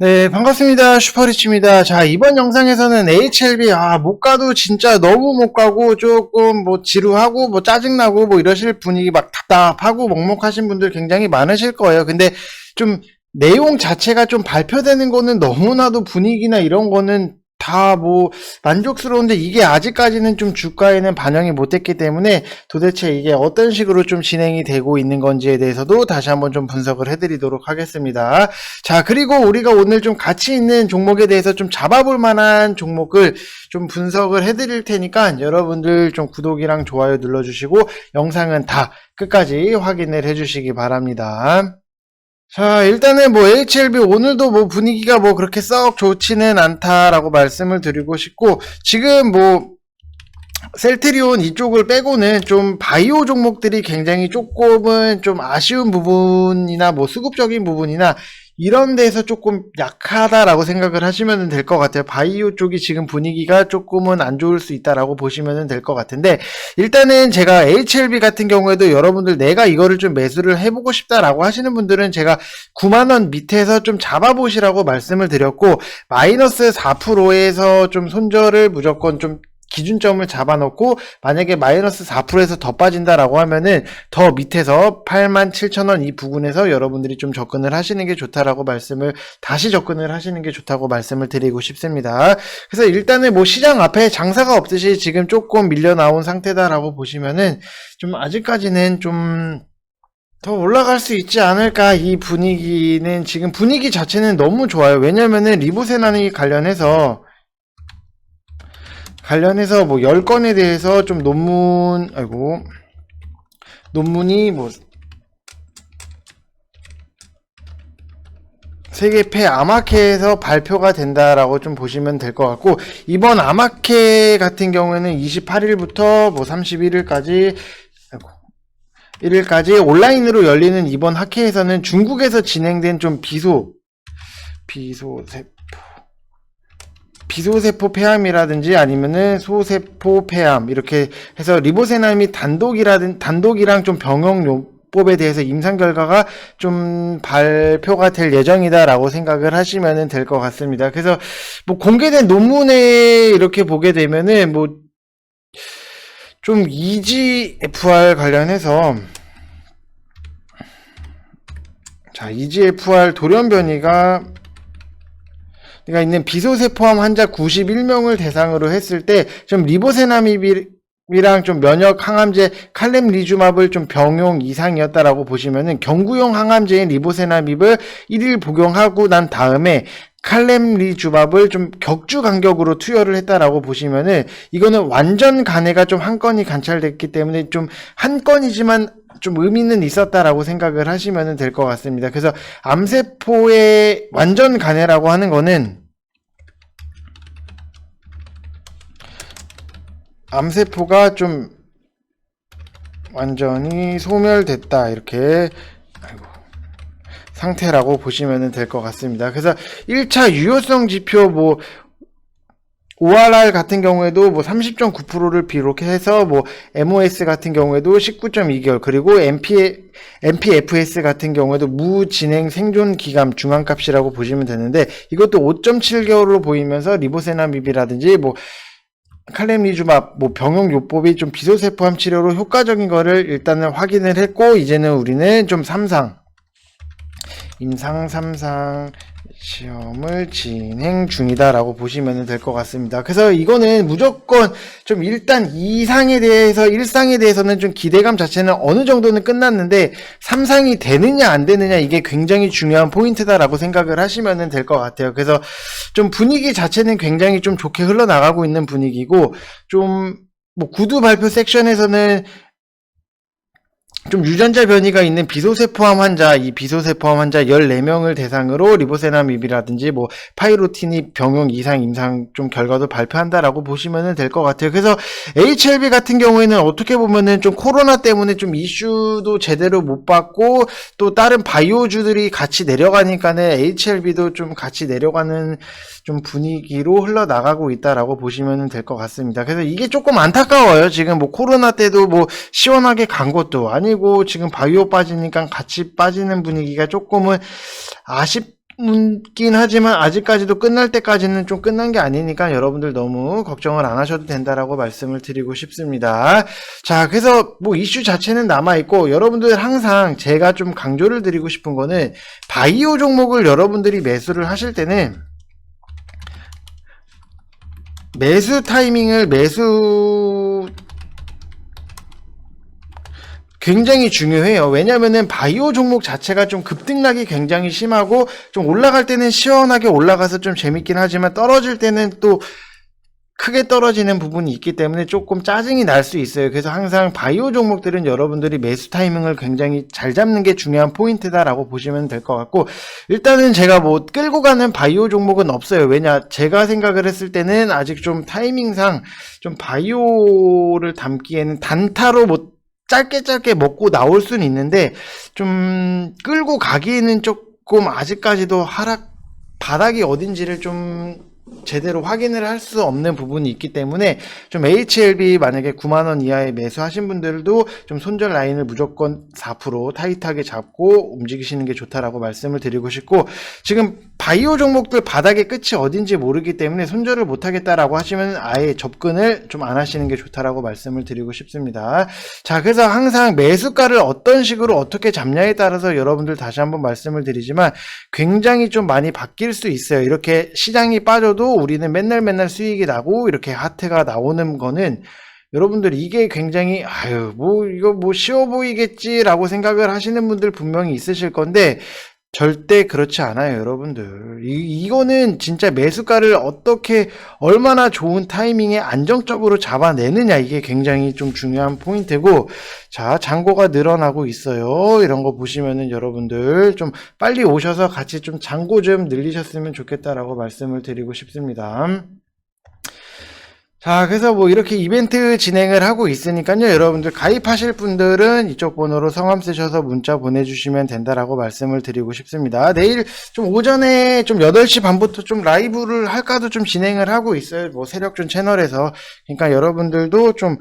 네, 반갑습니다. 슈퍼리치입니다. 자, 이번 영상에서는 HLB, 아, 못 가도 진짜 너무 못 가고 조금 뭐 지루하고 뭐 짜증나고 뭐 이러실 분위기 막 답답하고 먹먹하신 분들 굉장히 많으실 거예요. 근데 좀 내용 자체가 좀 발표되는 거는 너무나도 분위기나 이런 거는 다 뭐 만족스러운데 이게 아직까지는 좀 주가에는 반영이 못 됐기 때문에 도대체 이게 어떤 식으로 좀 진행이 되고 있는 건지에 대해서도 다시 한번 좀 분석을 해드리도록 하겠습니다. 자, 그리고 우리가 오늘 좀 가치 있는 종목에 대해서 좀 잡아볼 만한 종목을 좀 분석을 해드릴 테니까 여러분들 좀 구독이랑 좋아요 눌러주시고 영상은 다 끝까지 확인을 해주시기 바랍니다. 자, 일단은 뭐 HLB 오늘도 뭐 분위기가 뭐 그렇게 썩 좋지는 않다라고 말씀을 드리고 싶고 지금 뭐 셀트리온 이쪽을 빼고는 좀 바이오 종목들이 굉장히 조금은 좀 아쉬운 부분이나 뭐 수급적인 부분이나 이런 데서 조금 약하다라고 생각을 하시면 될 것 같아요. 바이오 쪽이 지금 분위기가 조금은 안 좋을 수 있다라고 보시면 될 것 같은데 일단은 제가 HLB 같은 경우에도 여러분들 내가 이거를 좀 매수를 해보고 싶다라고 하시는 분들은 제가 9만원 밑에서 좀 잡아보시라고 말씀을 드렸고 마이너스 4%에서 좀 손절을 무조건 좀 기준점을 잡아놓고 만약에 마이너스 4%에서 더 빠진다라고 하면은 더 밑에서 87,000원 이 부근에서 여러분들이 좀 접근을 하시는 게 좋다라고 말씀을 다시 접근을 하시는 게 좋다고 말씀을 드리고 싶습니다. 그래서 일단은 뭐 시장 앞에 장사가 없듯이 지금 조금 밀려 나온 상태다라고 보시면은 좀 아직까지는 좀더 올라갈 수 있지 않을까 이 분위기는 지금 분위기 자체는 너무 좋아요. 왜냐면은 리보세나니 관련해서 관련해서 뭐 10건에 대해서 좀 논문, 아이고, 논문이 뭐, 세계패 아마케에서 발표가 된다라고 좀 보시면 될 것 같고, 이번 아마케 같은 경우에는 28일부터 뭐 31일까지, 아이고, 1일까지 온라인으로 열리는 이번 학회에서는 중국에서 진행된 좀 비소, 비소 세, 비소세포 폐암이라든지 아니면은 소세포 폐암 이렇게 해서 리보세나임이 단독이라든 단독이랑 좀 병용 요 법에 대해서 임상 결과가 좀 발표가 될 예정이다라고 생각을 하시면 될 것 같습니다. 그래서 뭐 공개된 논문에 이렇게 보게 되면은 뭐 좀 EGFR 관련해서 자 EGFR 돌연 변이가 가 있는 비소세포암 환자 91명을 대상으로 했을 때 좀 리보세나밉이랑 좀 면역 항암제 칼렘리주맙을 좀 병용 이상이었다라고 보시면은 경구용 항암제인 리보세나밉을 1일 복용하고 난 다음에 칼렘 리 주밥을 좀 격주 간격으로 투여를 했다라고 보시면은 이거는 완전 간해가 좀 한 건이 관찰됐기 때문에 좀 한 건이지만 좀 의미는 있었다라고 생각을 하시면 될 것 같습니다. 그래서 암세포의 완전 간해라고 하는 거는 암세포가 좀 완전히 소멸됐다 이렇게 아이고, 상태라고 보시면 될 것 같습니다. 그래서 1차 유효성 지표 뭐 ORR 같은 경우에도 뭐 30.9%를 비롯해서 뭐 MOS 같은 경우에도 19.2개월 그리고 MP, MPFS 같은 경우에도 무진행 생존 기간 중앙값이라고 보시면 되는데 이것도 5.7개월로 보이면서 리보세나밉이라든지 뭐 칼렘리주맙 뭐 병용 요법이 좀 비소세포암 치료로 효과적인 거를 일단은 확인을 했고 이제는 우리는 좀 3상 임상 3상 시험을 진행 중이다라고 보시면 될 것 같습니다. 그래서 이거는 무조건 좀 일단 2상에 대해서 1상에 대해서는 좀 기대감 자체는 어느 정도는 끝났는데 3상이 되느냐 안 되느냐 이게 굉장히 중요한 포인트다라고 생각을 하시면 될 것 같아요. 그래서 좀 분위기 자체는 굉장히 좀 좋게 흘러나가고 있는 분위기고 좀뭐 구두 발표 섹션에서는 좀 유전자 변이가 있는 비소세포암 환자, 이 비소세포암 환자 14명을 대상으로 리보세나밉이라든지 뭐 파이로티닙 병용 이상 임상 좀 결과도 발표한다라고 보시면 될 것 같아요. 그래서 HLB 같은 경우에는 어떻게 보면은 좀 코로나 때문에 좀 이슈도 제대로 못 받고 또 다른 바이오주들이 같이 내려가니까는 HLB도 좀 같이 내려가는 좀 분위기로 흘러나가고 있다라고 보시면 될 것 같습니다. 그래서 이게 조금 안타까워요. 지금 뭐 코로나 때도 뭐 시원하게 간 것도 아니 고 지금 바이오 빠지니까 같이 빠지는 분위기가 조금은 아쉽 긴 하지만 아직까지도 끝날 때까지는 좀 끝난 게 아니니까 여러분들 너무 걱정을 안 하셔도 된다라고 말씀을 드리고 싶습니다. 자, 그래서 뭐 이슈 자체는 남아있고 여러분들 항상 제가 좀 강조를 드리고 싶은 거는 바이오 종목을 여러분들이 매수를 하실 때는 매수 타이밍을 매수 굉장히 중요해요. 왜냐면은 바이오 종목 자체가 좀 급등락이 굉장히 심하고 좀 올라갈 때는 시원하게 올라가서 좀 재밌긴 하지만 떨어질 때는 또 크게 떨어지는 부분이 있기 때문에 조금 짜증이 날 수 있어요. 그래서 항상 바이오 종목들은 여러분들이 매수 타이밍을 굉장히 잘 잡는 게 중요한 포인트다라고 보시면 될 것 같고 일단은 제가 뭐 끌고 가는 바이오 종목은 없어요. 왜냐 제가 생각을 했을 때는 아직 좀 타이밍상 좀 바이오를 담기에는 단타로 뭐 짧게 짧게 먹고 나올 수는 있는데 좀 끌고 가기에는 조금 아직까지도 하락 바닥이 어딘지를 좀 제대로 확인을 할 수 없는 부분이 있기 때문에 좀 HLB 만약에 9만 원 이하에 매수하신 분들도 좀 손절 라인을 무조건 4% 타이트하게 잡고 움직이시는 게 좋다라고 말씀을 드리고 싶고 지금 바이오 종목들 바닥의 끝이 어딘지 모르기 때문에 손절을 못 하겠다라고 하시면 아예 접근을 좀 안 하시는 게 좋다라고 말씀을 드리고 싶습니다. 자, 그래서 항상 매수가를 어떤 식으로 어떻게 잡냐에 따라서 여러분들 다시 한번 말씀을 드리지만 굉장히 좀 많이 바뀔 수 있어요. 이렇게 시장이 빠져 도 우리는 맨날 맨날 수익이 나고 이렇게 하태가 나오는 거는 여러분들 이게 굉장히 아유 뭐 이거 뭐 쉬워 보이겠지라고 생각을 하시는 분들 분명히 있으실 건데 절대 그렇지 않아요, 여러분들. 이, 이거는 진짜 매수가를 어떻게, 얼마나 좋은 타이밍에 안정적으로 잡아내느냐, 이게 굉장히 좀 중요한 포인트고, 자, 잔고가 늘어나고 있어요. 이런 거 보시면은 여러분들 좀 빨리 오셔서 같이 좀 잔고 좀 늘리셨으면 좋겠다라고 말씀을 드리고 싶습니다. 자, 그래서 뭐 이렇게 이벤트 진행을 하고 있으니까요. 여러분들 가입하실 분들은 이쪽 번호로 성함 쓰셔서 문자 보내주시면 된다라고 말씀을 드리고 싶습니다. 내일 좀 오전에 좀 8시 반부터 좀 라이브를 할까도 좀 진행을 하고 있어요. 뭐 세력준 채널에서. 그러니까 여러분들도 좀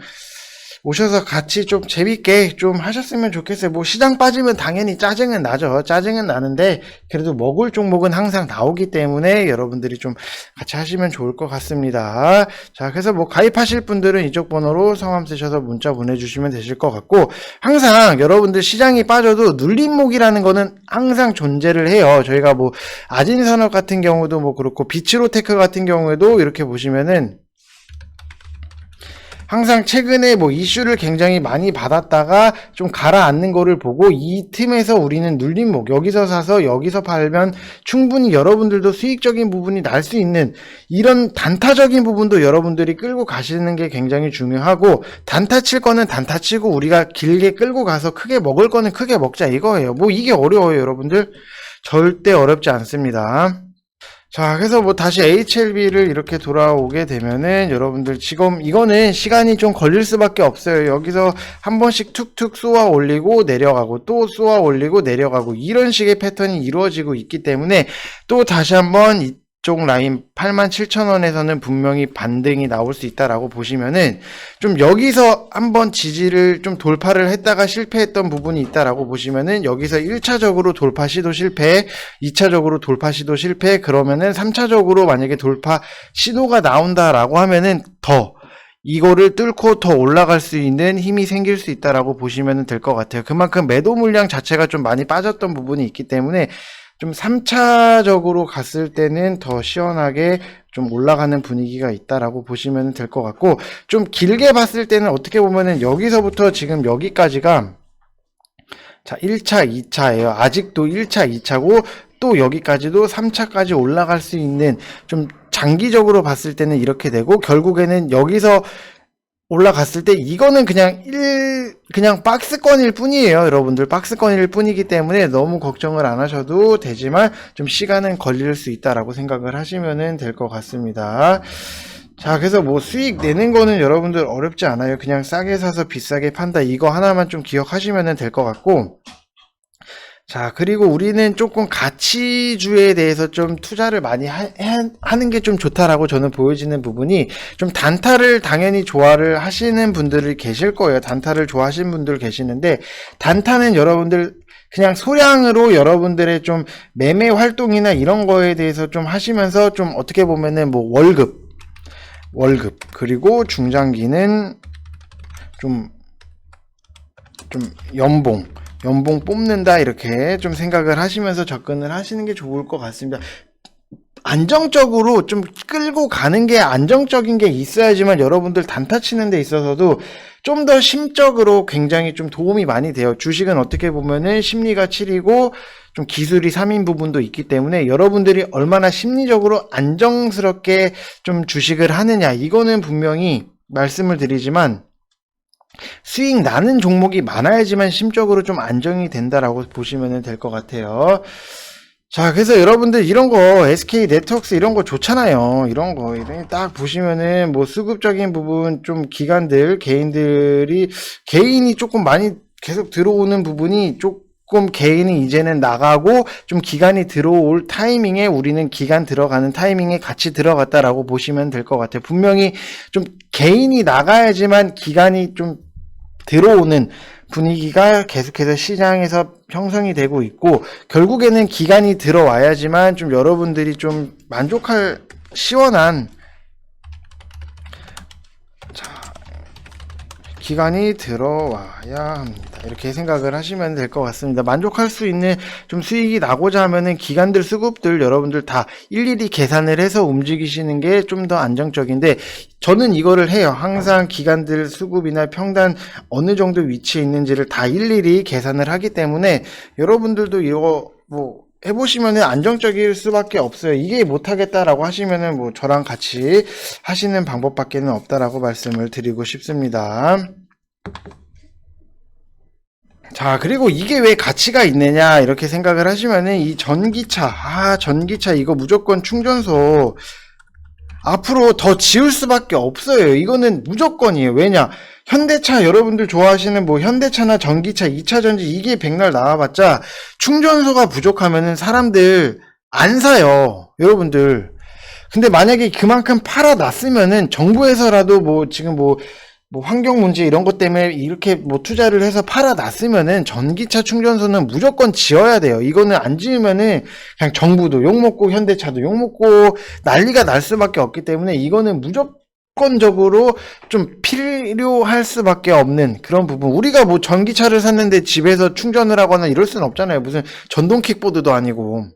오셔서 같이 좀 재밌게 좀 하셨으면 좋겠어요. 뭐 시장 빠지면 당연히 짜증은 나죠. 짜증은 나는데 그래도 먹을 종목은 항상 나오기 때문에 여러분들이 좀 같이 하시면 좋을 것 같습니다. 자, 그래서 뭐 가입하실 분들은 이쪽 번호로 성함 쓰셔서 문자 보내주시면 되실 것 같고 항상 여러분들 시장이 빠져도 눌림목이라는 거는 항상 존재를 해요. 저희가 뭐 아진산업 같은 경우도 뭐 그렇고 비츠로테크 같은 경우에도 이렇게 보시면은 항상 최근에 뭐 이슈를 굉장히 많이 받았다가 좀 가라앉는 거를 보고 이 틈에서 우리는 눌림목 여기서 사서 여기서 팔면 충분히 여러분들도 수익적인 부분이 날 수 있는 이런 단타적인 부분도 여러분들이 끌고 가시는 게 굉장히 중요하고 단타 칠 거는 단타 치고 우리가 길게 끌고 가서 크게 먹을 거는 크게 먹자 이거예요. 뭐 이게 어려워요, 여러분들. 절대 어렵지 않습니다. 자, 그래서 뭐 다시 HLB를 이렇게 돌아오게 되면은 여러분들 지금 이거는 시간이 좀 걸릴 수밖에 없어요. 여기서 한 번씩 툭툭 쏘아 올리고 내려가고 또 쏘아 올리고 내려가고 이런 식의 패턴이 이루어지고 있기 때문에 또 다시 한번 이 쪽 라인 87,000원에서는 분명히 반등이 나올 수 있다라고 보시면은 좀 여기서 한번 지지를 좀 돌파를 했다가 실패했던 부분이 있다라고 보시면은 여기서 1차적으로 돌파 시도 실패, 2차적으로 돌파 시도 실패, 그러면은 3차적으로 만약에 돌파 시도가 나온다라고 하면은 더 이거를 뚫고 더 올라갈 수 있는 힘이 생길 수 있다라고 보시면 될 것 같아요. 그만큼 매도 물량 자체가 좀 많이 빠졌던 부분이 있기 때문에 좀 3차적으로 갔을 때는 더 시원하게 좀 올라가는 분위기가 있다라고 보시면 될 것 같고 좀 길게 봤을 때는 어떻게 보면은 여기서부터 지금 여기까지가 자 1차, 2차예요. 아직도 1차, 2차고 또 여기까지도 3차까지 올라갈 수 있는 좀 장기적으로 봤을 때는 이렇게 되고 결국에는 여기서 올라갔을 때 이거는 그냥 1 그냥 박스권일 뿐이에요. 여러분들 박스권일 뿐이기 때문에 너무 걱정을 안 하셔도 되지만 좀 시간은 걸릴 수 있다라고 생각을 하시면 될 것 같습니다. 자, 그래서 뭐 수익 내는 거는 여러분들 어렵지 않아요. 그냥 싸게 사서 비싸게 판다. 이거 하나만 좀 기억하시면 될 것 같고, 자, 그리고 우리는 조금 가치주에 대해서 좀 투자를 많이 하, 는 게 좀 좋다라고 저는 보여지는 부분이 좀 단타를 당연히 좋아를 하시는 분들이 계실 거예요. 단타를 좋아하시는 분들 계시는데 단타는 여러분들 그냥 소량으로 여러분들의 좀 매매 활동이나 이런 거에 대해서 좀 하시면서 좀 어떻게 보면은 뭐 월급, 월급, 그리고 중장기는 좀, 좀 연봉, 연봉 뽑는다 이렇게 좀 생각을 하시면서 접근을 하시는 게 좋을 것 같습니다. 안정적으로 좀 끌고 가는 게 안정적인 게 있어야지만 여러분들 단타 치는 데 있어서도 좀 더 심적으로 굉장히 좀 도움이 많이 돼요. 주식은 어떻게 보면은 심리가 7이고 좀 기술이 3인 부분도 있기 때문에 여러분들이 얼마나 심리적으로 안정스럽게 좀 주식을 하느냐 이거는 분명히 말씀을 드리지만 수익 나는 종목이 많아야지만 심적으로 좀 안정이 된다라고 보시면 될 것 같아요. 자, 그래서 여러분들 이런 거 SK 네트워크스 이런 거 좋잖아요. 이런 거 딱 보시면은 뭐 수급적인 부분 좀 기관들 개인들이 개인이 조금 많이 계속 들어오는 부분이 조금 개인이 이제는 나가고 좀 기간이 들어올 타이밍에 우리는 기간 들어가는 타이밍에 같이 들어갔다라고 보시면 될 것 같아요. 분명히 좀 개인이 나가야지만 기간이 좀 들어오는 분위기가 계속해서 시장에서 형성이 되고 있고 결국에는 기간이 들어와야지만 좀 여러분들이 좀 만족할 시원한 기간이 들어와야 합니다. 이렇게 생각을 하시면 될 것 같습니다. 만족할 수 있는 좀 수익이 나고자 하면은 기관들 수급들 여러분들 다 일일이 계산을 해서 움직이시는 게 좀 더 안정적인데 저는 이거를 해요. 항상 기관들 수급이나 평단 어느 정도 위치에 있는지를 다 일일이 계산을 하기 때문에 여러분들도 이거 뭐 해보시면은 안정적일 수밖에 없어요. 이게 못하겠다라고 하시면은 뭐 저랑 같이 하시는 방법밖에는 없다라고 말씀을 드리고 싶습니다. 자, 그리고 이게 왜 가치가 있느냐, 이렇게 생각을 하시면은, 이 전기차, 아, 전기차, 이거 무조건 충전소, 앞으로 더 지을 수밖에 없어요. 이거는 무조건이에요. 왜냐? 현대차, 여러분들 좋아하시는 뭐, 현대차나 전기차, 2차전지, 이게 백날 나와봤자, 충전소가 부족하면은 사람들 안 사요. 여러분들. 근데 만약에 그만큼 팔아놨으면은, 정부에서라도 뭐, 지금 뭐, 뭐 환경 문제 이런 것 때문에 이렇게 뭐 투자를 해서 팔아놨으면은 전기차 충전소는 무조건 지어야 돼요. 이거는 안 지으면은 그냥 정부도 욕먹고 현대차도 욕먹고 난리가 날 수밖에 없기 때문에 이거는 무조건적으로 좀 필요할 수밖에 없는 그런 부분. 우리가 뭐 전기차를 샀는데 집에서 충전을 하거나 이럴 수는 없잖아요. 무슨 전동 킥보드도 아니고.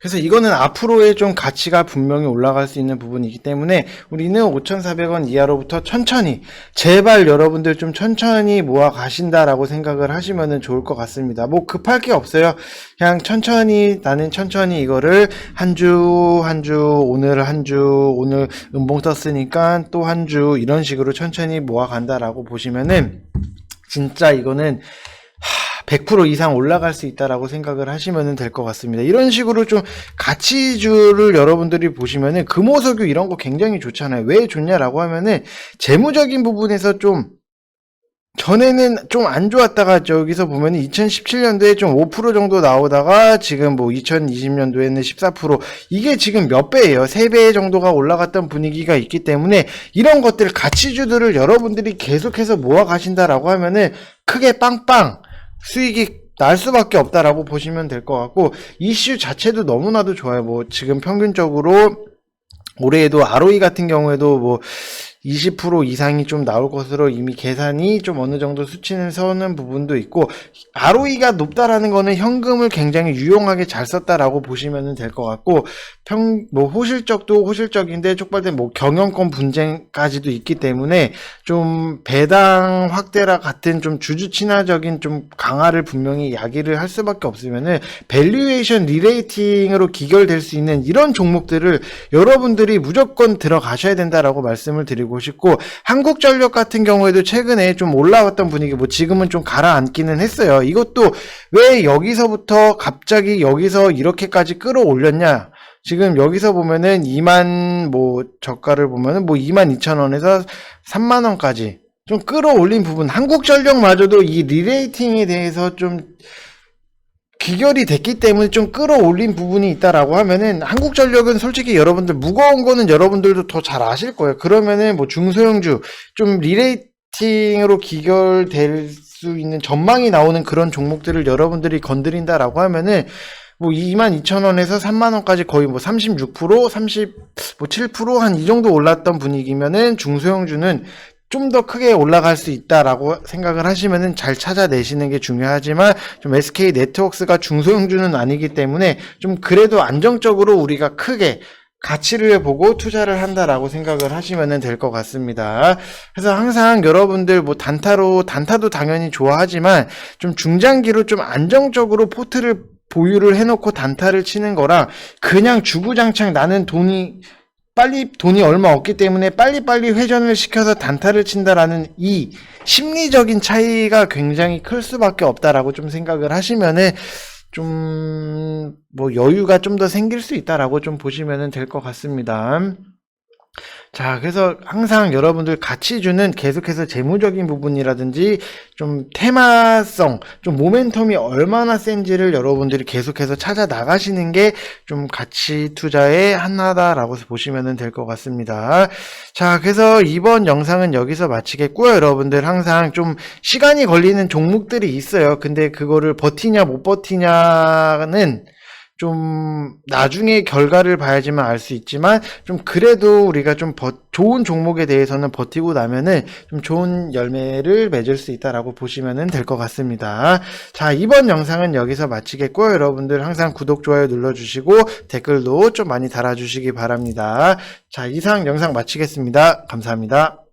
그래서 이거는 앞으로의 좀 가치가 분명히 올라갈 수 있는 부분이기 때문에 우리는 5,400원 이하로부터 천천히 제발 여러분들 좀 천천히 모아 가신다라고 생각을 하시면 좋을 것 같습니다. 뭐 급할 게 없어요. 그냥 천천히 나는 천천히 이거를 한 주 한주 오늘 한 주 오늘 음봉 떴으니까 또 한 주 이런 식으로 천천히 모아 간다라고 보시면은 진짜 이거는 100% 이상 올라갈 수 있다라고 생각을 하시면 될 것 같습니다. 이런 식으로 좀 가치주를 여러분들이 보시면은 금호석유 이런 거 굉장히 좋잖아요. 왜 좋냐라고 하면은 재무적인 부분에서 좀 전에는 좀 안 좋았다가 저기서 보면 2017년도에 좀 5% 정도 나오다가 지금 뭐 2020년도에는 14% 이게 지금 몇 배예요? 3배 정도가 올라갔던 분위기가 있기 때문에 이런 것들 가치주들을 여러분들이 계속해서 모아 가신다라고 하면은 크게 빵빵 수익이 날 수밖에 없다라고 보시면 될 것 같고 이슈 자체도 너무나도 좋아요. 뭐 지금 평균적으로 올해에도 ROE 같은 경우에도 뭐 20% 이상이 좀 나올 것으로 이미 계산이 좀 어느 정도 수치는 서는 부분도 있고 ROE가 높다라는 거는 현금을 굉장히 유용하게 잘 썼다라고 보시면 될 것 같고 평 뭐 호실적도 호실적인데 촉발된 뭐 경영권 분쟁까지도 있기 때문에 좀 배당 확대라 같은 좀 주주 친화적인 좀 강화를 분명히 야기를 할 수밖에 없으면은 밸류에이션 리레이팅으로 기결될 수 있는 이런 종목들을 여러분들이 무조건 들어가셔야 된다라고 말씀을 드리고 싶고 한국전력 같은 경우에도 최근에 좀 올라왔던 분위기 뭐 지금은 좀 가라앉기는 했어요. 이것도 왜 여기서부터 갑자기 여기서 이렇게까지 끌어올렸냐? 지금 여기서 보면은 2만 뭐 저가를 보면은 뭐 2만 2천 원에서 3만 원까지 좀 끌어올린 부분 한국전력마저도 이 리레이팅에 대해서 좀 귀결이 됐기 때문에 좀 끌어올린 부분이 있다라고 하면은 한국전력은 솔직히 여러분들 무거운 거는 여러분들도 더 잘 아실 거예요. 그러면은 뭐 중소형주 좀 리레이팅으로 귀결될 수 있는 전망이 나오는 그런 종목들을 여러분들이 건드린다라고 하면은 뭐 22,000원에서 3만원까지 거의 뭐 36%, 30, 뭐 7%한 이 정도 올랐던 분위기면은 중소형주는 좀 더 크게 올라갈 수 있다라고 생각을 하시면은 잘 찾아내시는 게 중요하지만 좀 SK 네트워크스가 중소형주는 아니기 때문에 좀 그래도 안정적으로 우리가 크게 가치를 보고 투자를 한다라고 생각을 하시면 될 것 같습니다. 그래서 항상 여러분들 뭐 단타로 단타도 당연히 좋아하지만 좀 중장기로 좀 안정적으로 포트를 보유를 해놓고 단타를 치는 거랑 그냥 주구장창 나는 돈이 빨리 돈이 얼마 없기 때문에 빨리빨리 회전을 시켜서 단타를 친다라는 이 심리적인 차이가 굉장히 클 수밖에 없다라고 좀 생각을 하시면은 좀 뭐 여유가 좀 더 생길 수 있다라고 좀 보시면 될것 같습니다. 자, 그래서 항상 여러분들 가치주는 계속해서 재무적인 부분이라든지 좀 테마성, 좀 모멘텀이 얼마나 센지를 여러분들이 계속해서 찾아 나가시는 게 좀 가치 투자의 하나다라고 보시면 될 것 같습니다. 자, 그래서 이번 영상은 여기서 마치겠고요. 여러분들 항상 좀 시간이 걸리는 종목들이 있어요. 근데 그거를 버티냐 못 버티냐는 좀 나중에 결과를 봐야지만 알 수 있지만 좀 그래도 우리가 좀 버- 좋은 종목에 대해서는 버티고 나면은 좀 좋은 열매를 맺을 수 있다라고 보시면 될것 같습니다. 자 이번 영상은 여기서 마치겠고요. 여러분들 항상 구독 좋아요 눌러주시고 댓글도 좀 많이 달아주시기 바랍니다. 자 이상 영상 마치겠습니다. 감사합니다.